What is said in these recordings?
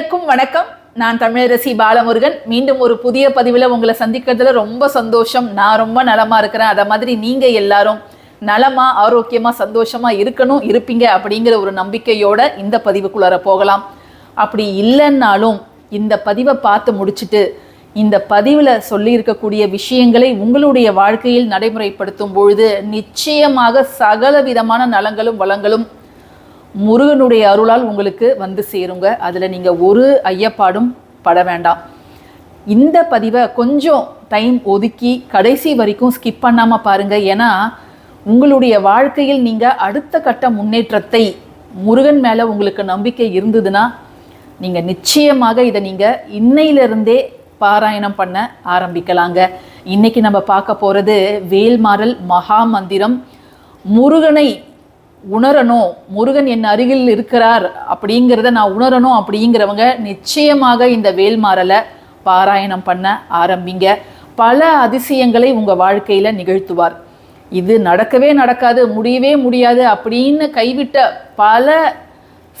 அனைவருக்கும் வணக்கம். நான் தமிழரசி பாலமுருகன். மீண்டும் ஒரு புதிய பதிவில் உங்களை சந்திக்கிறதுல ரொம்ப சந்தோஷம். நான் ரொம்ப நலமா இருக்கிறேன். அதை மாதிரி நீங்கள் எல்லாரும் நலமா ஆரோக்கியமாக சந்தோஷமா இருக்கணும் இருப்பீங்க அப்படிங்கிற ஒரு நம்பிக்கையோட இந்த பதிவுக்குள்ளார போகலாம். அப்படி இல்லைன்னாலும் இந்த பதிவை பார்த்து முடிச்சுட்டு இந்த பதிவில் சொல்லியிருக்கக்கூடிய விஷயங்களை உங்களுடைய வாழ்க்கையில் நடைமுறைப்படுத்தும் பொழுது நிச்சயமாக சகல விதமான நலங்களும் வளங்களும் முருகனுடைய அருளால் உங்களுக்கு வந்து சேருங்க. அதில் நீங்கள் ஒரு ஐயப்பாடும் பட வேண்டாம். இந்த பதிவை கொஞ்சம் டைம் ஒதுக்கி கடைசி வரைக்கும் ஸ்கிப் பண்ணாமல் பாருங்கள் ஏன்னா உங்களுடைய வாழ்க்கையில் நீங்கள் அடுத்த கட்ட முன்னேற்றத்தை முருகன் மேலே உங்களுக்கு நம்பிக்கை இருந்ததுன்னா நீங்கள் நிச்சயமாக இதை நீங்கள் இன்னையிலிருந்தே பாராயணம் பண்ண ஆரம்பிக்கலாங்க. இன்னைக்கு நம்ம பார்க்க போகிறது வேல்மாறல் மகா மந்திரம். முருகனை உணரணும். முருகன் என் அருகில் இருக்கிறார் அப்படிங்கிறத நான் உணரணும் அப்படிங்கிறவங்க நிச்சயமாக இந்த வேல்மாறலை பாராயணம் பண்ண ஆரம்பிங்க. பல அதிசயங்களை உங்கள் வாழ்க்கையில் நிகழ்த்துவார். இது நடக்கவே நடக்காது முடியவே முடியாது அப்படின்னு கைவிட்ட பல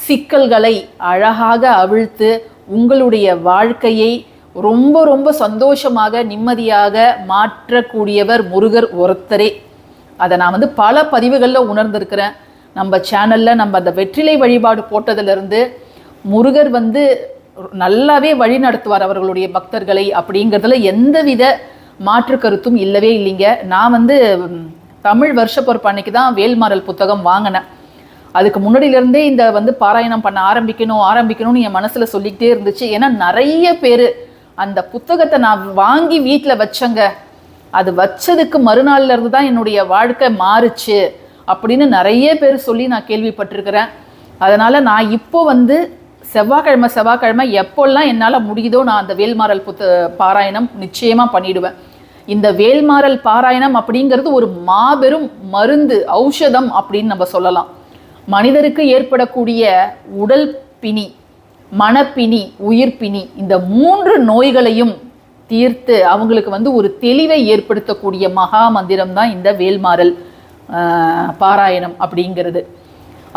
சிக்கல்களை அழகாக அவிழ்த்து உங்களுடைய வாழ்க்கையை ரொம்ப ரொம்ப சந்தோஷமாக நிம்மதியாக மாற்றக்கூடியவர் முருகர் ஒருத்தரே. அதை நான் வந்து பல பதிவுகளில் உணர்ந்திருக்கிறேன். நம்ம சேனலில் நம்ம அந்த வெற்றிலை வழிபாடு போட்டதிலிருந்து முருகர் வந்து நல்லாவே வழி நடத்துவார் அவர்களுடைய பக்தர்களை அப்படிங்கிறதுல எந்தவித மாற்று கருத்தும் இல்லவே இல்லைங்க. நான் வந்து தமிழ் வருஷ பொறுப்பு அன்னைக்கு தான் வேல்மாறல் புத்தகம் வாங்கினேன். அதுக்கு முன்னாடியிலேருந்தே இந்த வந்து பாராயணம் பண்ண ஆரம்பிக்கணும் ஆரம்பிக்கணும்னு என் மனசில் சொல்லிக்கிட்டே இருந்துச்சு. ஏன்னா நிறைய பேர் அந்த புத்தகத்தை நான் வாங்கி வீட்டில் வச்சங்க. அது வச்சதுக்கு மறுநாள்லேருந்து தான் என்னுடைய வாழ்க்கை மாறுச்சு. அப்படின்னு நிறைய பேர் சொல்லி நான் கேள்விப்பட்டிருக்கிறேன். அதனால் நான் இப்போ வந்து செவ்வாய்க்கிழமை செவ்வாய்க்கிழமை எப்போல்லாம் என்னால் முடியுதோ நான் அந்த வேல்மாறல் புத்த பாராயணம் நிச்சயமாக பண்ணிடுவேன். இந்த வேல்மாறல் பாராயணம் அப்படிங்கிறது ஒரு மாபெரும் மருந்து ஔஷதம் அப்படின்னு நம்ம சொல்லலாம். மனிதருக்கு ஏற்படக்கூடிய உடல் பிணி மனப்பிணி உயிர்ப்பிணி இந்த மூன்று நோய்களையும் தீர்த்து அவங்களுக்கு வந்து ஒரு தெளிவை ஏற்படுத்தக்கூடிய மகா மந்திரம் தான் இந்த வேல்மாறல். பாராயணம் அப்படிங்கிறது.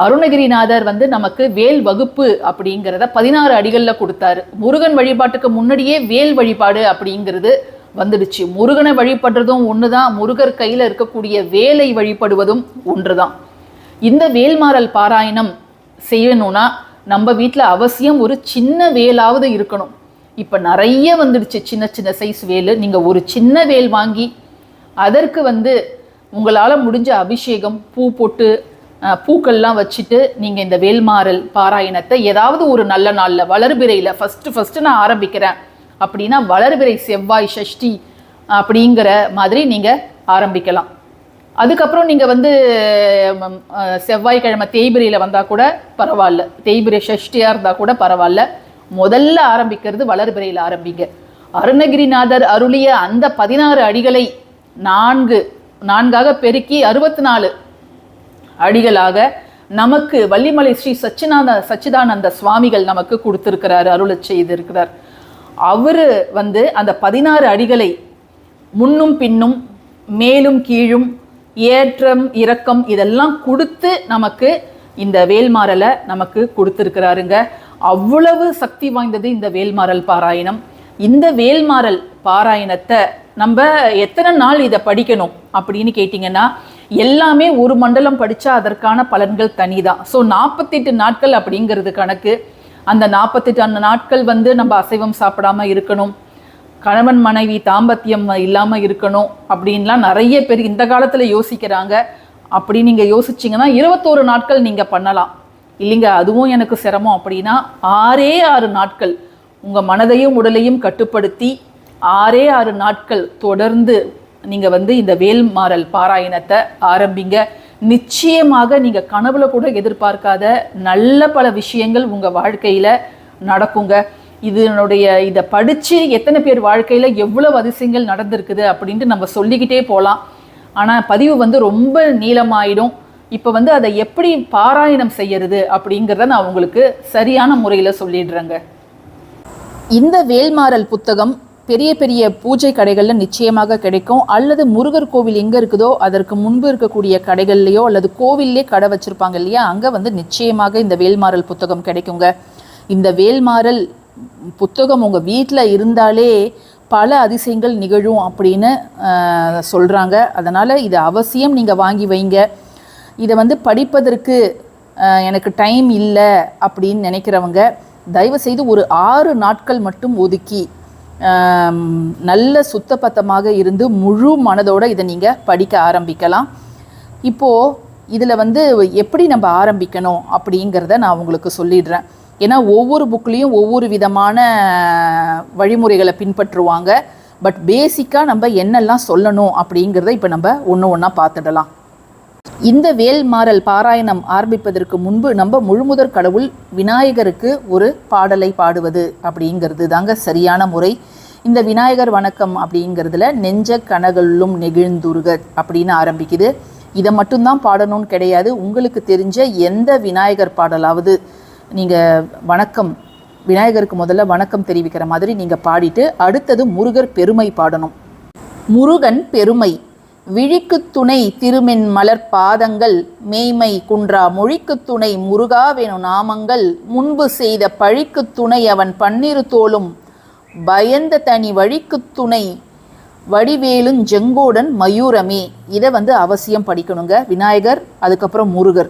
அருணகிரிநாதர் வந்து நமக்கு வேல் வகுப்பு அப்படிங்கிறத பதினாறு அடிகளில் கொடுத்தாரு. முருகன் வழிபாட்டுக்கு முன்னாடியே வேல் வழிபாடு அப்படிங்கிறது வந்துடுச்சு. முருகனை வழிபடுறதும் ஒன்று தான் முருகர் கையில் இருக்கக்கூடிய வேலை வழிபடுவதும் ஒன்று தான் இந்த வேல்மாறல் பாராயணம் செய்யணும்னா நம்ம வீட்டில் அவசியம் ஒரு சின்ன வேலாவது இருக்கணும். இப்போ நிறைய வந்துடுச்சு. சின்ன சின்ன சைஸ் வேல். நீங்கள் ஒரு சின்ன வேல் வாங்கி அதற்கு வந்து உங்களால் முடிஞ்ச அபிஷேகம் பூ போட்டு பூக்கள்லாம் வச்சுட்டு நீங்கள் இந்த வேல்மாறல் பாராயணத்தை ஏதாவது ஒரு நல்ல நாளில் வளர்பிறையில் ஃபஸ்ட்டு ஃபஸ்ட்டு நான் ஆரம்பிக்கிறேன். அப்படின்னா வளர்பிறை செவ்வாய் சஷ்டி அப்படிங்கிற மாதிரி நீங்கள் ஆரம்பிக்கலாம். அதுக்கப்புறம் நீங்கள் வந்து செவ்வாய்க்கிழமை தேய்பிரையில் வந்தால் கூட பரவாயில்ல. தேய்பிரை சஷ்டியாக இருந்தால் கூட பரவாயில்ல. முதல்ல ஆரம்பிக்கிறது வளர்பிறையில் ஆரம்பிங்க. அருணகிரிநாதர் அருளிய அந்த பதினாறு அடிகளை நான்கு நான்காக பெருக்கி அறுபத்தி நாலு அடிகளாக நமக்கு வள்ளிமலை ஸ்ரீ சச்சிதானந்த சச்சிதானந்த சுவாமிகள் நமக்கு கொடுத்திருக்கிறார் அருளை செய்திருக்கிறார். அவர் வந்து அந்த பதினாறு அடிகளை முன்னும் பின்னும் மேலும் கீழும் ஏற்றம் இறக்கம் இதெல்லாம் கொடுத்து நமக்கு இந்த வேல்மாறலை நமக்கு கொடுத்துருக்கிறாருங்க. அவ்வளவு சக்தி வாய்ந்தது இந்த வேல்மாறல் பாராயணம். இந்த வேல்மாறல் பாராயணத்தை நம்ம எத்தனை நாள் இதை படிக்கணும் அப்படின்னு கேட்டிங்கன்னா எல்லாமே ஒரு மண்டலம் படித்தா அதற்கான பலன்கள் தனி தான் ஸோ நாற்பத்தெட்டு நாட்கள் அப்படிங்கிறது கணக்கு. அந்த நாற்பத்தெட்டு அந்த நாட்கள் வந்து நம்ம அசைவம் சாப்பிடாம இருக்கணும். கணவன் மனைவி தாம்பத்தியம் இல்லாமல் இருக்கணும் அப்படின்லாம் நிறைய பேர் இந்த காலத்தில் யோசிக்கிறாங்க. அப்படி நீங்கள் யோசிச்சிங்கன்னா இருபத்தோரு நாட்கள் நீங்கள் பண்ணலாம். இல்லைங்க அதுவும் எனக்கு சிரமம் அப்படின்னா ஆறே ஆறு நாட்கள் உங்கள் மனதையும் உடலையும் கட்டுப்படுத்தி ஆறே ஆறு நாட்கள் தொடர்ந்து நீங்கள் வந்து இந்த வேல்மாறல் பாராயணத்தை ஆரம்பிங்க. நிச்சயமாக நீங்கள் கனவுல கூட எதிர்பார்க்காத நல்ல பல விஷயங்கள் உங்கள் வாழ்க்கையில் நடக்குங்க. இதனுடைய இதை படித்து எத்தனை பேர் வாழ்க்கையில் எவ்வளவு அதிசயங்கள் நடந்திருக்குது அப்படின்ட்டு நம்ம சொல்லிக்கிட்டே போகலாம் ஆனால் பதிவு வந்து ரொம்ப நீளமாயிடும். இப்போ வந்து அதை எப்படி பாராயணம் செய்யறது அப்படிங்கிறத நான் உங்களுக்கு சரியான முறையில் சொல்லிடுறேங்க. இந்த வேல்மாறல் புத்தகம் பெரிய பெரிய பூஜை கடைகளில் நிச்சயமாக கிடைக்கும். அல்லது முருகர் கோவில் எங்கே இருக்குதோ அதற்கு முன்பு இருக்கக்கூடிய கடைகள்லையோ அல்லது கோவில்லே கடை வச்சுருப்பாங்க இல்லையா? அங்கே வந்து நிச்சயமாக இந்த வேல்மாறல் புத்தகம் கிடைக்குங்க. இந்த வேல்மாறல் புத்தகம் உங்கள் வீட்டில் இருந்தாலே பல அதிசயங்கள் நிகழும் அப்படின்னு சொல்கிறாங்க அதனால் இது அவசியம் நீங்கள் வாங்கி வைங்க. இதை வந்து படிப்பதற்கு எனக்கு டைம் இல்லை அப்படின்னு நினைக்கிறவங்க தயவு செய்து ஒரு ஆறு நாட்கள் மட்டும் ஒதுக்கி நல்ல சுத்தபத்தமாக இருந்து முழு மனதோட இதை நீங்கள் படிக்க ஆரம்பிக்கலாம். இப்போது இதில் வந்து எப்படி நம்ம ஆரம்பிக்கணும் அப்படிங்கிறத நான் உங்களுக்கு சொல்லிடுறேன். ஏன்னா ஒவ்வொரு புக்லேயும் ஒவ்வொரு விதமான வழிமுறைகளை பின்பற்றுவாங்க. பட் பேசிக்காக நம்ம என்னெல்லாம் சொல்லணும் அப்படிங்கிறத இப்போ நம்ம ஒன்று ஒன்றா பார்த்துடலாம். இந்த வேல்மாறல் பாராயணம் ஆரம்பிப்பதற்கு முன்பு நம்ம முழுமுதற் கடவுள் விநாயகருக்கு ஒரு பாடலை பாடுவது அப்படிங்கிறது தாங்க சரியான முறை. இந்த விநாயகர் வணக்கம் அப்படிங்கிறதுல நெஞ்ச கனகளும் நெகிழ்ந்துருக அப்படின்னு ஆரம்பிக்குது. இதை மட்டும்தான் பாடணும்னு கிடையாது. உங்களுக்கு தெரிஞ்ச எந்த விநாயகர் பாடலாவது நீங்கள் வணக்கம் விநாயகருக்கு முதல்ல வணக்கம் தெரிவிக்கிற மாதிரி நீங்கள் பாடிட்டு அடுத்தது முருகர் பெருமை பாடணும். முருகன் பெருமை. விழிக்குத் துணை திருமென் மலர் பாதங்கள் மேய்மை குன்றா மொழிக்குத் துணை முருகாவெனு நாமங்கள் முன்பு செய்த பழிக்குத் துணை அவன் பன்னிரு தோளும் பயந்த தனி வழிக்குத் துணை வடிவேலுஞ் செங்கோடன் மயூரமே. இதை வந்து அவசியம் படிக்கணுங்க. விநாயகர் அதுக்கப்புறம் முருகர்.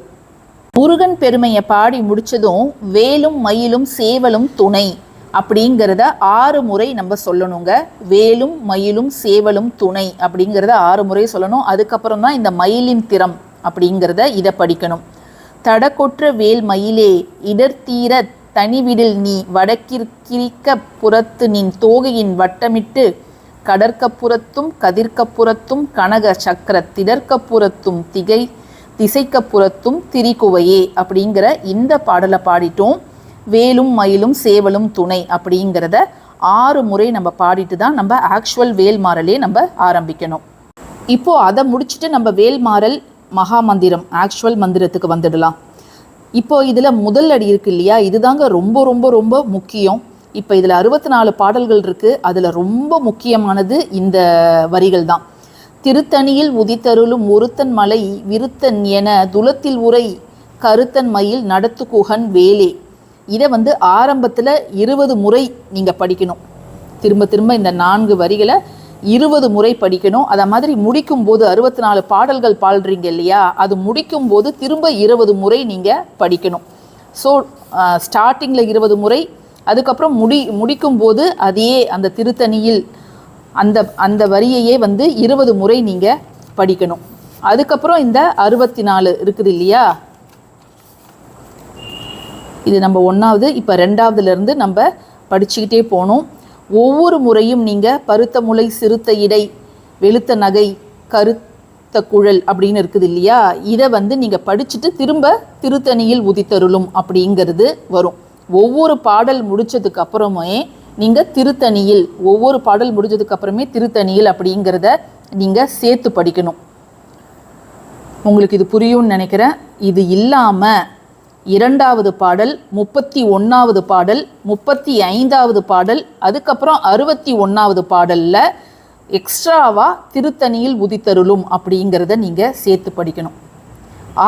முருகன் பெருமையை பாடி முடிச்சதும் வேலும் மயிலும் சேவலும் துணை. அப்படிங்கிறத ஆறு முறை நம்ம சொல்லணுங்க. வேலும் மயிலும் சேவலும் துணை அப்படிங்கிறத ஆறு முறை சொல்லணும். அதுக்கப்புறம் தான் இந்த மயிலின் திறம் அப்படிங்கிறத இதை படிக்கணும். தடக்கொற்ற வேல் மயிலே இடர்த்தீர தனிவிடில் நீ வடக்கிற்கிரிக்க புறத்து நின் தோகையின் வட்டமிட்டு கடற்கப்புறத்தும் கதிர்க்கப்புறத்தும் கனக சக்கர திடற்கப்புறத்தும் திகை திசைக்கப்புறத்தும் திரிகுவையே அப்படிங்கிற இந்த பாடலை பாடிட்டோம். வேலும் மயிலும் சேவலும் துணை அப்படிங்கிறத ஆறு முறை நம்ம பாடிட்டு தான் நம்ம ஆக்சுவல் வேல்மாறலே நம்ம ஆரம்பிக்கணும். இப்போ அதை முடிச்சுட்டு நம்ம வேல்மாறல் மகா மந்திரம் ஆக்சுவல் மந்திரத்துக்கு வந்துடலாம். இப்போ இதில் முதல் அடி இருக்கு இல்லையா? இதுதாங்க ரொம்ப ரொம்ப ரொம்ப முக்கியம். இப்போ இதில் அறுபத்தி நாலு பாடல்கள் இருக்குது அதில் ரொம்ப முக்கியமானது இந்த வரிகள் தான். திருத்தணியில் உதித்தருளும் ஒருத்தன் மலை விருத்தன் என துலத்தில் உரை கருத்தன் மயில் நடத்துகுகன் வேலே. இதை வந்து ஆரம்பத்தில் இருபது முறை நீங்கள் படிக்கணும். திரும்ப திரும்ப இந்த நான்கு வரிகளை இருபது முறை படிக்கணும். அதை மாதிரி முடிக்கும் போது அறுபத்தி நாலு பாடல்கள் பாடுறீங்க இல்லையா? அது முடிக்கும் போது திரும்ப இருபது முறை நீங்கள் படிக்கணும். ஸோ ஸ்டார்டிங்கில் இருபது முறை அதுக்கப்புறம் முடி முடிக்கும் போது அதையே அந்த திருத்தணியில் அந்த அந்த வரியையே வந்து இருபது முறை நீங்கள் படிக்கணும். அதுக்கப்புறம் இந்த அறுபத்தி நாலு இருக்குது இல்லையா? இது நம்ம ஒன்றாவது இப்போ ரெண்டாவதுலேருந்து நம்ம படிச்சுக்கிட்டே போகணும் ஒவ்வொரு முறையும் நீங்கள் பருத்த முளை சிறுத்த இடை வெளுத்த நகை கருத்த குழல் அப்படின்னு இருக்குது இல்லையா? இதை வந்து நீங்கள் படிச்சுட்டு திரும்ப திருத்தணியில் உதித்தருளும் அப்படிங்கிறது வரும். ஒவ்வொரு பாடல் முடித்ததுக்கு அப்புறமே நீங்கள் திருத்தணியில் ஒவ்வொரு பாடல் முடிஞ்சதுக்கு அப்புறமே திருத்தணியில் அப்படிங்கிறத நீங்கள் சேர்த்து படிக்கணும். உங்களுக்கு இது புரியும்னு நினைக்கிறேன். இது இல்லாமல் இரண்டாவது பாடல் முப்பத்தி ஒன்றாவது பாடல் முப்பத்தி ஐந்தாவது பாடல் அதுக்கப்புறம் அறுபத்தி ஒன்றாவது பாடலில் எக்ஸ்ட்ராவாக திருத்தணியில் உதித்தருளும் அப்படிங்கிறத நீங்கள் சேர்த்து படிக்கணும்.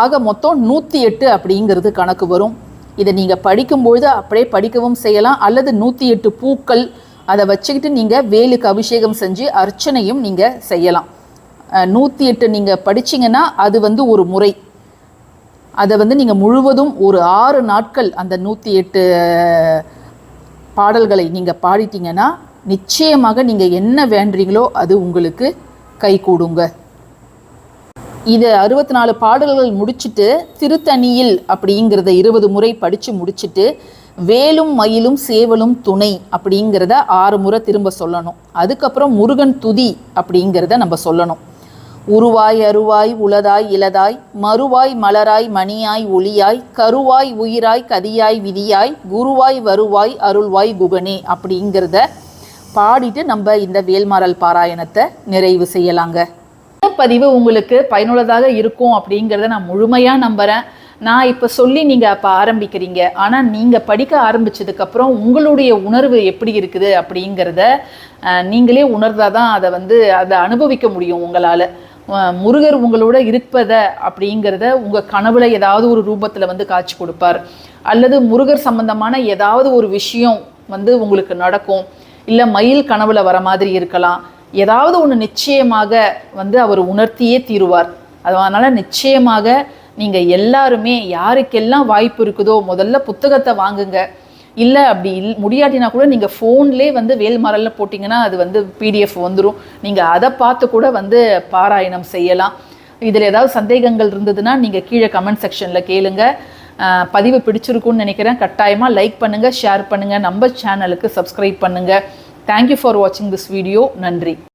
ஆக மொத்தம் நூற்றி எட்டு அப்படிங்கிறது கணக்கு வரும். இதை நீங்கள் படிக்கும்பொழுது அப்படியே படிக்கவும் செய்யலாம். அல்லது நூற்றி எட்டு பூக்கள் அதை வச்சுக்கிட்டு நீங்கள் வேலுக்கு அபிஷேகம் செஞ்சு அர்ச்சனையும் நீங்கள் செய்யலாம். நூற்றி எட்டு நீங்கள் படிச்சீங்கன்னா அது வந்து ஒரு முறை. அதை வந்து நீங்கள் முழுவதும் ஒரு ஆறு நாட்கள் அந்த நூற்றி எட்டு பாடல்களை நீங்கள் பாடிட்டீங்கன்னா நிச்சயமாக நீங்கள் என்ன வேண்டுறீங்களோ அது உங்களுக்கு கை கூடுங்க இது அறுபத்தி நாலு பாடல்கள் முடிச்சுட்டு திருத்தணியில் அப்படிங்கிறத இருபது முறை படித்து முடிச்சுட்டு வேலும் மயிலும் சேவலும் துணை அப்படிங்கிறத ஆறு முறை திரும்ப சொல்லணும். அதுக்கப்புறம் முருகன் துதி அப்படிங்கிறத நம்ம சொல்லணும். உருவாய் அருவாய் உளதாய் இலதாய் மறுவாய் மலராய் மணியாய் ஒளியாய் கருவாய் உயிராய் கதியாய் விதியாய் குருவாய் வருவாய் அருள்வாய் குகனே அப்படிங்கிறத பாடிட்டு நம்ம இந்த வேல்மாறல் பாராயணத்தை நிறைவு செய்யலாங்க. இந்த பதிவு உங்களுக்கு பயனுள்ளதாக இருக்கும் அப்படிங்கிறத நான் முழுமையாக நம்புகிறேன் நான் இப்போ சொல்லி நீங்கள் அப்போ ஆரம்பிக்கிறீங்க. ஆனால் நீங்கள் படிக்க ஆரம்பிச்சதுக்கப்புறம் உங்களுடைய உணர்வு எப்படி இருக்குது அப்படிங்கிறத நீங்களே நீங்களே உணர்ந்தாதான் அதை வந்து அதை அனுபவிக்க முடியும் உங்களால். முருகர் உங்களோட இருப்பதை அப்படிங்கிறத உங்கள் கனவுல ஏதாவது ஒரு ரூபத்தில் வந்து காட்சி கொடுப்பார். அல்லது முருகர் சம்பந்தமான ஏதாவது ஒரு விஷயம் வந்து உங்களுக்கு நடக்கும். இல்லை மயில் கனவுல வர மாதிரி இருக்கலாம். ஏதாவது ஒன்று நிச்சயமாக வந்து அவர் உணர்த்தியே தீருவார். அதனால் நிச்சயமாக நீங்கள் எல்லாருமே யாருக்கெல்லாம் வாய்ப்பு இருக்குதோ முதல்ல புத்தகத்தை வாங்குங்க. இல்லை அப்படி இல் முடியாட்டினா கூட நீங்கள் ஃபோன்லேயே வந்து வேல்மரலில் போட்டிங்கன்னா அது வந்து பிடிஎஃப் வந்துடும் நீங்கள் அதை பார்த்து கூட வந்து பாராயணம் செய்யலாம். இதில் ஏதாவது சந்தேகங்கள் இருந்ததுன்னா நீங்கள் கீழே கமெண்ட் செக்ஷனில் கேளுங்க. பதிவு பிடிச்சிருக்கும்னு நினைக்கிறேன். கட்டாயமாக லைக் பண்ணுங்கள் ஷேர் பண்ணுங்கள் நம்ம சேனலுக்கு சப்ஸ்கிரைப் பண்ணுங்கள் தேங்க்யூ ஃபார் வாட்சிங் திஸ் வீடியோ நன்றி.